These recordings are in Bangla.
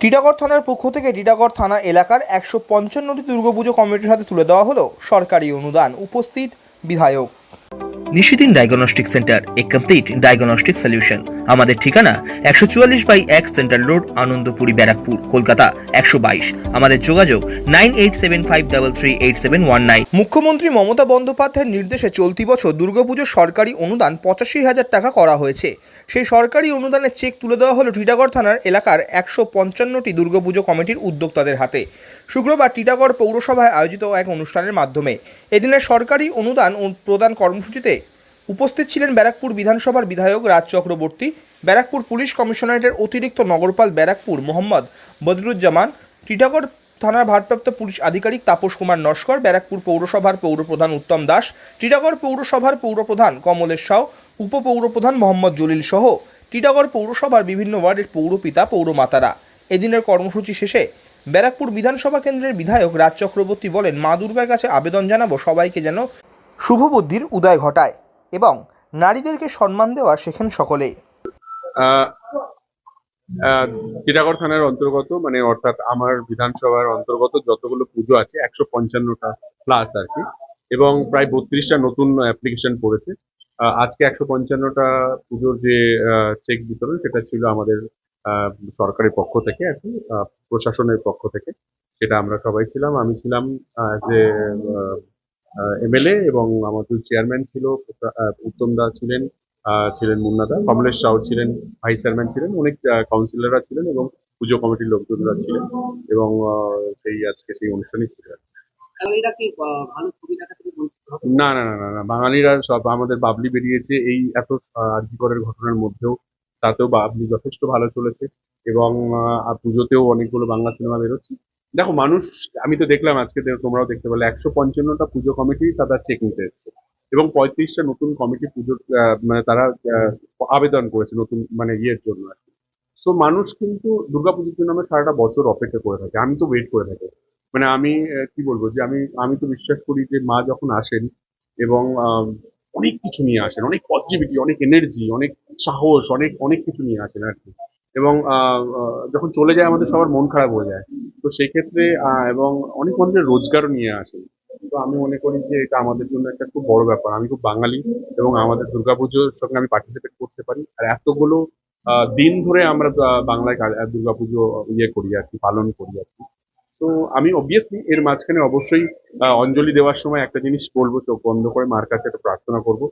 টিটাগড় থানার পক্ষ থেকে টিটাগড় থানা এলাকার একশো পঞ্চান্নটি দুর্গাপুজো কমিটির হাতে তুলে দেওয়া হলো সরকারি অনুদান। উপস্থিত বিধায়ক। নিশিদিন ডায়াগনস্টিক সেন্টার এ কমপ্লিট ডায়াগনস্টিক সলিউশন আমাদের ঠিকানা একশো চুয়াল্লিশ বাই এক সেন্ট্রাল রোড, আনন্দপুরি, ব্যারাকপুর, কলকাতা একশো বাইশ। আমাদের যোগাযোগ nine eight seven five double three eight seven one nine. মুখ্যমন্ত্রী মমতা বন্দ্যোপাধ্যায়ের নির্দেশে চলতি বছর দুর্গাপুজোর সরকারি অনুদান পঁচাশি হাজার টাকা করা হয়েছে। সেই সরকারি অনুদানের চেক তুলে দেওয়া হলো টিটাগড় থানার এলাকার একশো পঞ্চান্নটি দুর্গাপুজো কমিটির উদ্যোক্তাদের হাতে। শুক্রবার টিটাগড় পৌরসভায় আয়োজিত এক অনুষ্ঠানের মাধ্যমে এদিনের সরকারি অনুদান প্রদান কর্মসূচিতে উপস্থিত ছিলেন ব্যারাকপুর বিধানসভার বিধায়ক রাজ চক্রবর্তী, ব্যারাকপুর পুলিশ কমিশনারেটের অতিরিক্ত নগরপাল ব্যারাকপুর মোহাম্মদ বদরুজ্জামান, টিটাগড় থানার ভারপ্রাপ্ত পুলিশ আধিকারিক তাপস কুমার নস্কর, ব্যারাকপুর পৌরসভার পৌরপ্রধান উত্তম দাস, টিটাগড় পৌরসভার পৌরপ্রধান কমলেশ সাউ, উপপৌরপ্রধান মোহাম্মদ জলিল সহ টিটাগড় পৌরসভার বিভিন্ন ওয়ার্ডের পৌরপিতা, পৌরমাতারা। এদিনের কর্মসূচি শেষে ব্যারাকপুর বিধানসভা কেন্দ্রের বিধায়ক রাজ চক্রবর্তী বলেন, মা দুর্গার কাছে আবেদন জানাব, সবাইকে যেন শুভবুদ্ধির উদয় ঘটায় এবং নারীদেরকে সম্মান দেওয়া শেখেন সকলে। টিটাগড় থানার অন্তর্গত মানে অর্থাৎ আমার বিধানসভার অন্তর্গত যতগুলো পুজো আছে, একশো পঞ্চান্নটা প্লাস আর কি, এবং প্রায় বত্রিশটা নতুন অ্যাপ্লিকেশন পড়েছে। আজকে একশো পঞ্চান্নটা পুজোর যে চেক বিতরণ, সেটা ছিল আমাদের সরকারের পক্ষ থেকে আর কি প্রশাসনের পক্ষ থেকে। সেটা আমরা সবাই ছিলাম। আমি ছিলাম এ এমএলএ এবং আমাদের চেয়ারম্যান ছিল উত্তম দা ছিলেন ছিলেন মুন্নাদা কমলেশ সাউ ছিলেন ভাইস চেয়ারম্যান ছিলেন অনেক কাউন্সিলররা ছিলেন এবং পুজো কমিটির লোকজনরা ছিলেন এবং সেই আজকে সেই অনুষ্ঠানই ছিল? না না না না না বাঙালিরা সব আমাদের বাবলি বেরিয়েছে এই এত আর্যিকরের ঘটনার মধ্যেও। তাতেও বাবলি যথেষ্ট ভালো চলেছে এবং পুজোতেও অনেকগুলো বাংলা সিনেমা বেরোচ্ছে। দেখো, মানুষ, আমি তো দেখলাম আজকে তোমরাও দেখতে পেলে, একশো পঞ্চান্নটা পুজো কমিটি তারা চেক নিতে এসছে এবং পঁয়ত্রিশটা নতুন কমিটি পুজোর মানে তারা আবেদন করেছে নতুন মানে ইয়ের জন্য আর কি। সো মানুষ কিন্তু দুর্গাপুজোর জন্য আমরা সারাটা বছর অপেক্ষা করে থাকে। আমি তো ওয়েট করে থাকি। মানে আমি কি বলব যে আমি আমি তো বিশ্বাস করি যে মা যখন আসেন এবং অনেক কিছু নিয়ে আসেন, অনেক পজিটিভিটি অনেক এনার্জি অনেক সাহস অনেক অনেক কিছু নিয়ে আসেন আর কি। এবং যখন চলে যায় আমাদের সবার মন খারাপ হয়ে যায়। তো সেক্ষেত্রে আহ, এবং অনেক মানুষের রোজগারও নিয়ে আসেন তো আমি মনে করি যে এটা আমাদের জন্য একটা খুব বড় ব্যাপার। আমি খুব বাঙালি এবং আমাদের দুর্গাপুজোর সঙ্গে আমি পার্টিসিপেট করতে পারি। আর এতগুলো দিন ধরে আমরা বাংলায় দুর্গাপুজো ইয়ে করি আর কি পালন করি আর কি। তো আমি অবভিয়াসলি এর মাঝখানে অবশ্যই অঞ্জলি দেওয়ার সময় একটা জিনিস বলব চোখ বন্ধ করে মার কাছে একটা প্রার্থনা করব।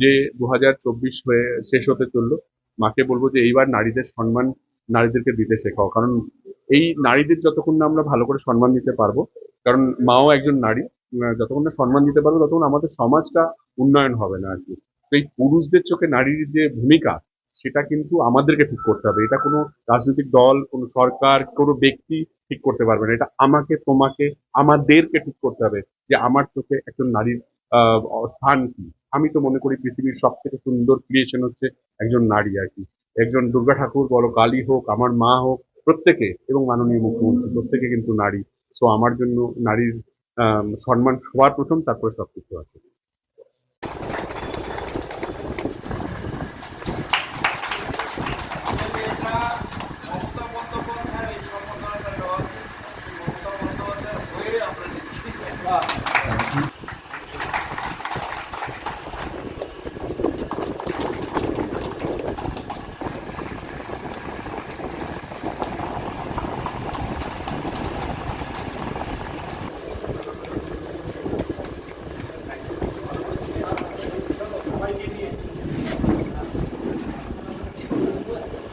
যে দু হাজার চব্বিশ হয়ে শেষ হতে চলল, মাকে বলব যে এইবার নারীদের সম্মান নারীদেরকে দিতে শেখাও। কারণ এই নারীদের যতক্ষণ না আমরা ভালো করে সম্মান দিতে পারব, কারণ মাও একজন নারী যতক্ষণ না সম্মান দিতে পারব, ততক্ষণ আমাদের সমাজটা উন্নয়ন হবে না আর কি। এই পুরুষদের চোখে নারীর যে ভূমিকা, সেটা কিন্তু আমাদেরকে ঠিক করতে হবে। এটা কোনো রাজনৈতিক দল, কোনো সরকার, কোনো ব্যক্তি ঠিক করতে পারবে না। এটা আমাকে, তোমাকে, আমাদেরকে ঠিক করতে হবে যে আমার চোখে একজন নারীর স্থান কি। আমি তো মনে করি পৃথিবীর সব থেকে সুন্দর ক্রিয়েশন হচ্ছে একজন নারী আর কি। একজন দুর্গা ঠাকুর, বলো কালী হোক, আমার মা হোক, প্রত্যেকে এবং মাননীয় মুখ্যমন্ত্রী, প্রত্যেকে কিন্তু নারী। সো আমার জন্য নারীর সম্মান সবার প্রথম, তারপরে সবকিছু আছে।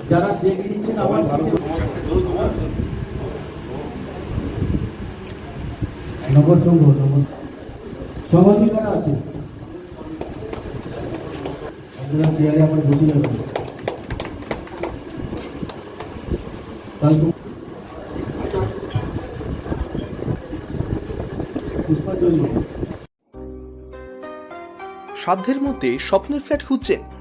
যারা চেক দিচ্ছেন আমার নগর সংঘ নগর ঠিকানা আছে আপনারা চেয়ারে আমার বসে যাবেন। পুষ্পাঞ্জলি। সাধ্যের মধ্যে স্বপ্নের ফ্ল্যাট খুঁজছেন।